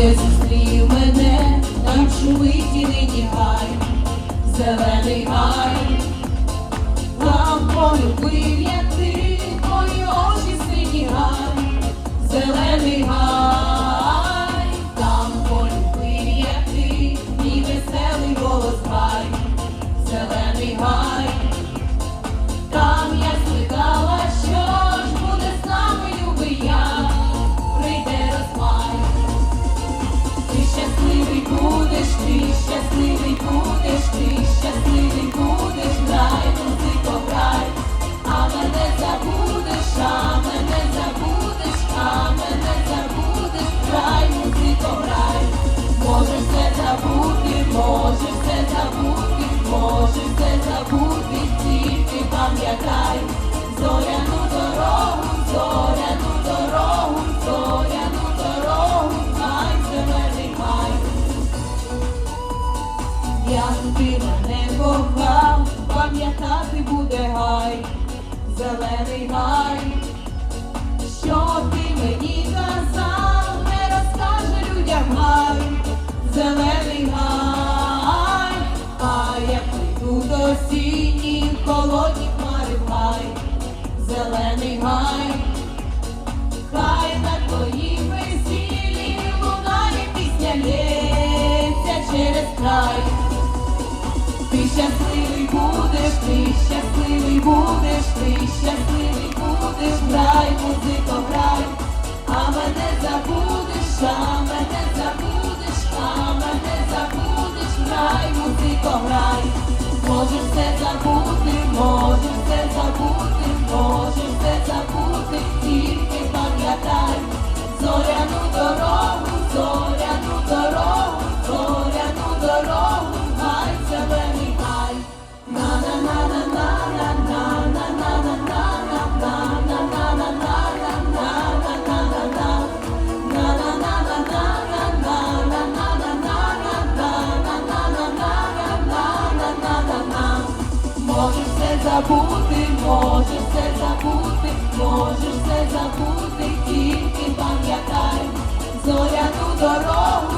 де мене, там шумить нині гай, зелений гай, там полюбив я ти, твої очі сині зелений гай, там полюбив я мій веселий голос гай, зелений гай. Пам'ятати буде гай, зелений гай, що ти мені казав, не розкаже людям гай, зелений гай, а як прийдуть осінні, холодні хмари гай, зелений гай, хай на твоїй весіллі лунає пісня лється через край. Ти щасливий будеш, ти щасливий будеш, ти щасливий будеш, грай, музико, грай, а мене забудеш, а мене забудеш, а мене забудеш, грай, музико, грай, можеш все забути, Можеш все забути, можеш все забути, можеш все забути, тільки пам'ятай, зоряну дорогу,